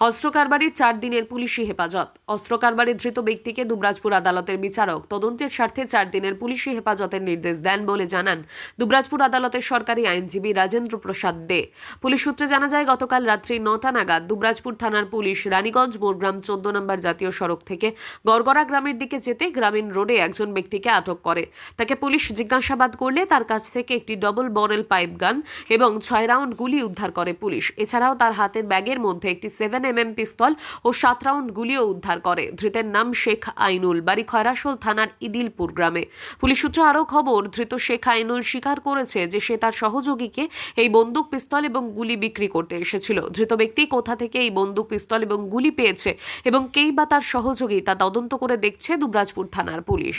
অস্ত্র কারবারির চার দিনের পুলিশি হেফাজত। অস্ত্র কারবারে ধৃত ব্যক্তিকে দুবরাজপুর আদালতের বিচারক তদন্তের স্বার্থে চার দিনের পুলিশি হেফাজতের নির্দেশ দেন বলে জানান দুবরাজপুর আদালতের সরকারি আইনজীবী রাজেন্দ্র প্রসাদ দে। পুলিশ সূত্রে জানা যায়, গতকাল রাত্রি নটা নাগাদ দুবরাজপুর থানার পুলিশ রানীগঞ্জ, মোরগ্রাম, চোদ্দ নম্বর জাতীয় সড়ক থেকে গড়গড়া গ্রামের দিকে যেতে গ্রামীণ রোডে একজন ব্যক্তিকে আটক করে। তাকে পুলিশ জিজ্ঞাসাবাদ করলে তার কাছ থেকে একটি ডবল বরেল পাইপ গান এবং ছয় রাউন্ড গুলি উদ্ধার করে পুলিশ। এছাড়াও তার হাতের ব্যাগের মধ্যে একটি সেভেন এম এম পিস্তল ও সাত রাউন্ড গুলিও উদ্ধার করে। ধৃতের নাম শেখ আইনুল, বাড়ি খয়রাসোল থানার ইদিলপুর গ্রামে। পুলিশ সূত্রে আরও খবর, ধৃত শেখ আইনুল স্বীকার করেছে যে সে তার সহযোগীকে এই বন্দুক পিস্তল এবং গুলি বিক্রি করতে এসেছিল। ধৃত ব্যক্তি কোথা থেকে এই বন্দুক পিস্তল এবং গুলি পেয়েছে এবং কেই বা তার সহযোগী তা তদন্ত করে দেখছে দুবরাজপুর থানার পুলিশ।